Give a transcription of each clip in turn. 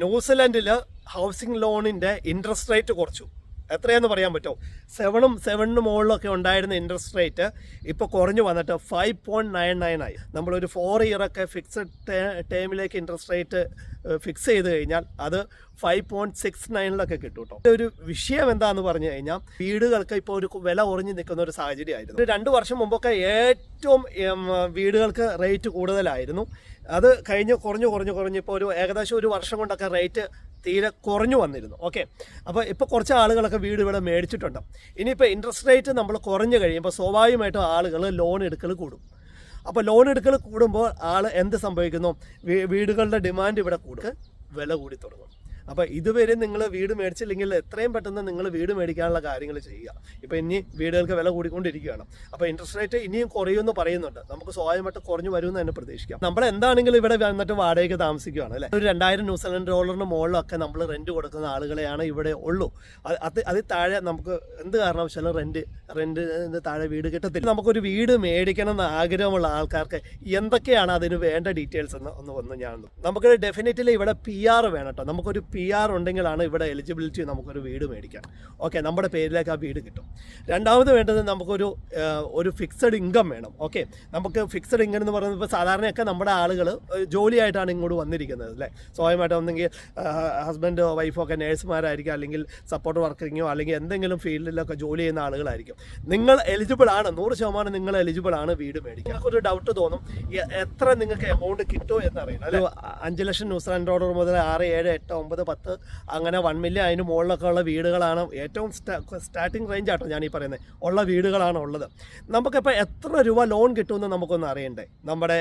ന്യൂസിലൻഡിൽ housing ലോണിന്റെ interest rate കുറച്ചു. എത്രയാന്ന് പറയാൻ പറ്റുമോ? സെവനും സെവനിന് മുകളിലൊക്കെ ഉണ്ടായിരുന്ന ഇൻട്രസ്റ്റ് റേറ്റ് ഇപ്പോൾ കുറഞ്ഞു വന്നിട്ട് ഫൈവ് പോയിന്റ് നയൻ നയൻ ആയി. നമ്മളൊരു ഫോർ ഇയറൊക്കെ ഫിക്സഡ് ടേമിലേക്ക് ഇൻട്രസ്റ്റ് റേറ്റ് ഫിക്സ് ചെയ്ത് കഴിഞ്ഞാൽ അത് ഫൈവ് പോയിന്റ് സിക്സ് നയനിലൊക്കെ കിട്ടും കേട്ടോ ഒരു വിഷയം എന്താണെന്ന് പറഞ്ഞു കഴിഞ്ഞാൽ വീടുകൾക്ക് ഇപ്പോൾ ഒരു വില കുറഞ്ഞു നിൽക്കുന്ന ഒരു സാഹചര്യമായിരുന്നു. രണ്ട് വർഷം മുമ്പൊക്കെ ഏറ്റവും വീടുകൾക്ക് റേറ്റ് കൂടുതലായിരുന്നു. അത് കഴിഞ്ഞ് കുറഞ്ഞു കുറഞ്ഞു കുറഞ്ഞ് ഇപ്പോൾ ഒരു ഏകദേശം ഒരു വർഷം കൊണ്ടൊക്കെ റേറ്റ് തീരെ കുറഞ്ഞു വന്നിരുന്നു. ഓക്കെ അപ്പോൾ ഇപ്പോൾ കുറച്ച് ആളുകളൊക്കെ വീട് ഇവിടെ മേടിച്ചിട്ടുണ്ട്. ഇനിയിപ്പോൾ ഇൻട്രസ്റ്റ് റേറ്റ് നമ്മൾ കുറഞ്ഞു കഴിയുമ്പോൾ സ്വാഭാവികമായിട്ടും ആളുകൾ ലോൺ എടുക്കൽ കൂടും. അപ്പോൾ ലോൺ എടുക്കൽ കൂടുമ്പോൾ ആൾ എന്ത് സംഭവിക്കുന്നു? വീടുകളുടെ ഡിമാൻഡ് ഇവിടെ കൂടുക വില കൂടി തുടങ്ങും. അപ്പോൾ ഇതുവരെ നിങ്ങൾ വീട് മേടിച്ചില്ലെങ്കിൽ എത്രയും പെട്ടെന്ന് നിങ്ങൾ വീട് മേടിക്കാനുള്ള കാര്യങ്ങൾ ചെയ്യുക. ഇപ്പോൾ ഇനി വീടുകൾക്ക് വില കൂടിക്കൊണ്ടിരിക്കുകയാണ്. അപ്പോൾ ഇൻട്രസ്റ്റ് റേറ്റ് ഇനിയും കുറയുമെന്ന് പറയുന്നുണ്ട്. നമുക്ക് സ്വാഭാവികമായിട്ട് കുറഞ്ഞു വരുമെന്ന് തന്നെ പ്രതീക്ഷിക്കാം. നമ്മൾ എന്താണെങ്കിലും ഇവിടെ വന്നിട്ട് വാടകയ്ക്ക് താമസിക്കുകയാണ് അല്ലേ? ഒരു രണ്ടായിരം ന്യൂസിലൻഡ് ഡോളറിന് മുകളിലൊക്കെ നമ്മൾ റെന്റ് കൊടുക്കുന്ന ആളുകളെയാണ് ഇവിടെ ഉള്ളൂ. അത് അത് അതിൽ താഴെ നമുക്ക് എന്ത് കാരണവശാലും റെന്റ് റെന്റ് താഴെ വീട് കിട്ടത്തില്ല. നമുക്കൊരു വീട് മേടിക്കണം എന്ന് ആഗ്രഹമുള്ള ആൾക്കാർക്ക് എന്തൊക്കെയാണ് അതിന് വേണ്ട ഡീറ്റെയിൽസ് എന്ന് ഒന്ന് വന്ന് ഞാൻ നമുക്ക് ഡെഫിനറ്റ്ലി ഇവിടെ പി ആർ വേണം കേട്ടോ നമുക്കൊരു പി ആർ ഉണ്ടെങ്കിലാണ് ഇവിടെ എലിജിബിലിറ്റി നമുക്കൊരു വീട് മേടിക്കാം ഓക്കെ നമ്മുടെ പേരിലേക്ക് ആ വീട് കിട്ടും. രണ്ടാമത് വേണ്ടത് നമുക്കൊരു ഒരു ഫിക്സഡ് ഇൻകം വേണം. ഓക്കെ നമുക്ക് ഫിക്സഡ് ഇൻകം എന്ന് പറയുന്നത് ഇപ്പോൾ സാധാരണയൊക്കെ നമ്മുടെ ആളുകൾ ജോലിയായിട്ടാണ് ഇങ്ങോട്ട് വന്നിരിക്കുന്നത് അല്ലേ? സ്വയമായിട്ട് ഒന്നെങ്കിൽ ഹസ്ബൻഡോ വൈഫോ ഒക്കെ നേഴ്സുമാരായിരിക്കും അല്ലെങ്കിൽ സപ്പോർട്ട് വർക്കിങ്ങോ അല്ലെങ്കിൽ എന്തെങ്കിലും ഫീൽഡിലൊക്കെ ജോലി ചെയ്യുന്ന ആളുകളായിരിക്കും. നിങ്ങൾ എലിജിബിൾ ആണ് നൂറ് ശതമാനം നിങ്ങൾ എലിജിബിൾ ആണ് വീട് മേടിക്കാൻ. ഒരു ഡൗട്ട് തോന്നും എത്ര നിങ്ങൾക്ക് എമൗണ്ട് കിട്ടുമോ എന്നറിയില്ല അഞ്ച് ലക്ഷം ന്യൂസിലാൻഡ് ഡോളർ മുതൽ ആറ് ഏഴ് എട്ട് ഒമ്പത് പത്ത് അങ്ങനെ വൺ മില്യൺ അതിന് മുകളിലൊക്കെ ഉള്ള വീടുകളാണ് ഏറ്റവും സ്റ്റാർട്ടിംഗ് റേഞ്ച് ആട്ടോ ഞാൻ ഈ പറയുന്നത് ഉള്ള വീടുകളാണ് ഉള്ളത്. നമുക്കിപ്പോൾ എത്ര രൂപ ലോൺ കിട്ടുമെന്ന് നമുക്കൊന്ന് അറിയണ്ടേ? നമ്മുടെ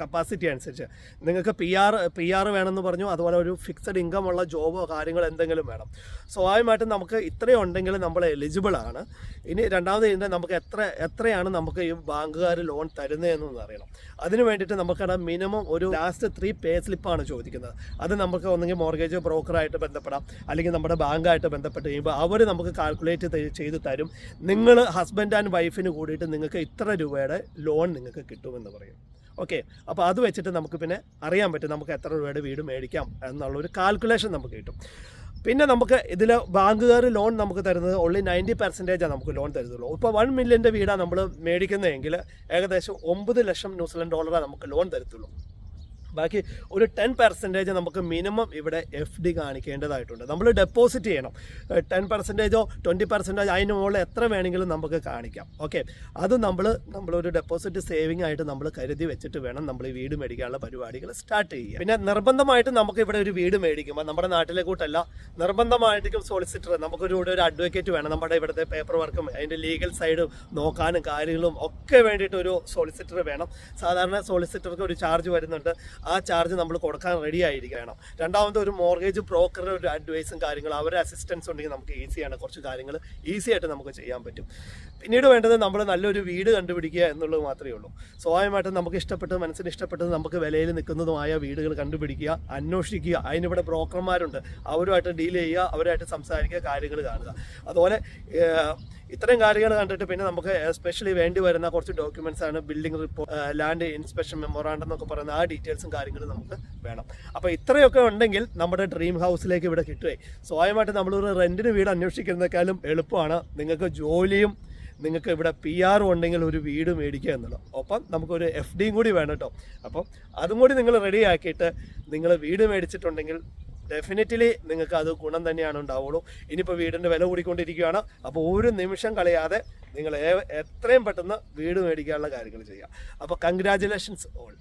കപ്പാസിറ്റി അനുസരിച്ച്. നിങ്ങൾക്ക് പി ആർ പി ആർ വേണമെന്ന് പറഞ്ഞു അതുപോലെ ഒരു ഫിക്സഡ് ഇൻകം ഉള്ള ജോബോ കാര്യങ്ങളോ എന്തെങ്കിലും വേണം. സ്വാഭാവികമായിട്ടും നമുക്ക് ഇത്രയും ഉണ്ടെങ്കിൽ നമ്മൾ എലിജിബിൾ ആണ്. ഇനി രണ്ടാമത് ഇതിന്റെ നമുക്ക് എത്ര എത്രയാണ് നമുക്ക് ഈ ബാങ്കുകാർ ലോൺ തരുന്നതെന്നൊന്ന് അറിയണം. അതിന് വേണ്ടിയിട്ട് നമുക്കവിടെ മിനിമം ഒരു ലാസ്റ്റ് ത്രീ പേ സ്ലിപ്പാണ് ചോദിക്കുന്നത്. അത് നമുക്ക് ഒന്നെങ്കിൽ മോർഗേജ് ബ്രോക്കറായിട്ട് ബന്ധപ്പെടാം അല്ലെങ്കിൽ നമ്മുടെ ബാങ്കായിട്ട് ബന്ധപ്പെട്ട് കഴിയുമ്പോൾ അവർ നമുക്ക് കാൽക്കുലേറ്റ് ചെയ്ത് തരും. നിങ്ങൾ ഹസ്ബൻഡ് ആൻഡ് വൈഫിന് കൂടിയിട്ട് നിങ്ങൾക്ക് ഇത്ര രൂപയുടെ ലോൺ നിങ്ങൾക്ക് കിട്ടുമെന്ന് പറയും. ഓക്കെ അപ്പോൾ അത് വെച്ചിട്ട് നമുക്ക് പിന്നെ അറിയാൻ പറ്റും നമുക്ക് എത്ര രൂപയുടെ വീട് മേടിക്കാം എന്നുള്ളൊരു കാൽക്കുലേഷൻ നമുക്ക് കിട്ടും. പിന്നെ നമുക്ക് ഇതിൽ ബാങ്കുകാർ ലോൺ നമുക്ക് തരുന്നത് ഓൺലി നയന്റി പെർസെന്റേജാണ് നമുക്ക് ലോൺ തരുന്നുള്ളൂ. ഇപ്പോൾ വൺ മില്യന്റെ വീടാണ് നമ്മൾ മേടിക്കുന്നതെങ്കിൽ ഏകദേശം ഒമ്പത് ലക്ഷം ന്യൂസിലൻഡ് ഡോളറാണ് നമുക്ക് ലോൺ തരത്തുള്ളൂ ബാക്കി ഒരു ടെൻ പെർസെന്റേജ് നമുക്ക് മിനിമം ഇവിടെ എഫ് ഡി കാണിക്കേണ്ടതായിട്ടുണ്ട്. നമ്മൾ ഡെപ്പോസിറ്റ് ചെയ്യണം. ടെൻ പെർസെന്റേജോ ട്വന്റി പെർസെന്റേജോ അതിന് മുകളിൽ എത്ര വേണമെങ്കിലും നമുക്ക് കാണിക്കാം. ഓക്കെ? അത് നമ്മൾ നമ്മളൊരു ഡെപ്പോസിറ്റ് സേവിങ് ആയിട്ട് നമ്മൾ കരുതി വെച്ചിട്ട് വേണം നമ്മൾ ഈ വീട് മേടിക്കാനുള്ള പരിപാടികൾ സ്റ്റാർട്ട് ചെയ്യുക. പിന്നെ നിർബന്ധമായിട്ട് നമുക്ക് ഇവിടെ ഒരു വീട് മേടിക്കുമ്പോൾ നമ്മുടെ നാട്ടിലെ കൂട്ടല്ല നിർബന്ധമായിട്ടും സോളിസിറ്റർ നമുക്കൊരു ഇവിടെ ഒരു അഡ്വക്കേറ്റ് വേണം. നമ്മുടെ ഇവിടുത്തെ പേപ്പർ വർക്കും അതിന്റെ ലീഗൽ സൈഡും നോക്കാനും കാര്യങ്ങളും ഒക്കെ വേണ്ടിയിട്ട് ഒരു സോളിസിറ്റർ വേണം. സാധാരണ സോളിസിറ്റർക്ക് ഒരു ചാർജ് വരുന്നുണ്ട്. ആ ചാർജ് നമ്മൾ കൊടുക്കാൻ റെഡി ആയിരിക്കണം. രണ്ടാമത് ഒരു മോർഗേജ് ബ്രോക്കറുടെ ഒരു അഡ്വൈസും കാര്യങ്ങളും അവരുടെ അസിസ്റ്റൻസ് ഉണ്ടെങ്കിൽ നമുക്ക് ഈസിയാണ് കുറച്ച് കാര്യങ്ങൾ ഈസി ആയിട്ട് നമുക്ക് ചെയ്യാൻ പറ്റും. പിന്നീട് വേണ്ടത് നമ്മൾ നല്ലൊരു വീട് കണ്ടുപിടിക്കുക എന്നുള്ളത് മാത്രമേ ഉള്ളൂ. സ്വാഭാവികമായിട്ടും നമുക്ക് ഇഷ്ടപ്പെട്ടത് മനസ്സിന് ഇഷ്ടപ്പെട്ടത് നമുക്ക് വിലയിൽ നിൽക്കുന്നതുമായ വീടുകൾ കണ്ടുപിടിക്കുക അന്വേഷിക്കുക. അതിനിവിടെ ബ്രോക്കർമാരുണ്ട് അവരുമായിട്ട് ഡീൽ ചെയ്യുക അവരുമായിട്ട് സംസാരിക്കുക കാര്യങ്ങൾ കാണുക. അതുപോലെ ഇത്രയും കാര്യങ്ങൾ കണ്ടിട്ട് പിന്നെ നമുക്ക് സ്പെഷ്യലി വേണ്ടി വരുന്ന കുറച്ച് ഡോക്യുമെന്റ്സ് ആണ് building report land inspection memorandum എന്നൊക്കെ പറയുന്ന ആ ഡീറ്റെയിൽസും കാര്യങ്ങളും നമുക്ക് വേണം. അപ്പോൾ ഇത്രയൊക്കെ ഉണ്ടെങ്കിൽ നമ്മുടെ ഡ്രീം ഹൗസിലേക്ക് ഇവിടെ കിട്ടുകയെ സ്വയമായിട്ട് നമ്മളൊരു റെന്റിന് വീട് അന്വേഷിക്കുന്നതിനേക്കാളും എളുപ്പമാണ് നിങ്ങൾക്ക് ജോലിയും നിങ്ങൾക്ക് ഇവിടെ പി ആറും ഉണ്ടെങ്കിൽ ഒരു വീട് മേടിക്കുക എന്നുള്ളത്. ഒപ്പം നമുക്കൊരു എഫ് ഡിയും കൂടി വേണം കേട്ടോ. അപ്പം അതും കൂടി നിങ്ങൾ റെഡിയാക്കിയിട്ട് നിങ്ങൾ വീട് മേടിച്ചിട്ടുണ്ടെങ്കിൽ ഡെഫിനറ്റ്ലി നിങ്ങൾക്ക് അത് ഗുണം തന്നെയാണ് ഉണ്ടാവുള്ളൂ. ഇനിയിപ്പോൾ വീടിന്റെ വില കൂടിക്കൊണ്ടിരിക്കുകയാണ്. അപ്പോൾ ഒരു നിമിഷം കളയാതെ നിങ്ങൾ എത്രയും പെട്ടെന്ന് വീട് മേടിക്കാനുള്ള കാര്യങ്ങൾ ചെയ്യുക. അപ്പോൾ കൺഗ്രാജുലേഷൻസ് ഓൾ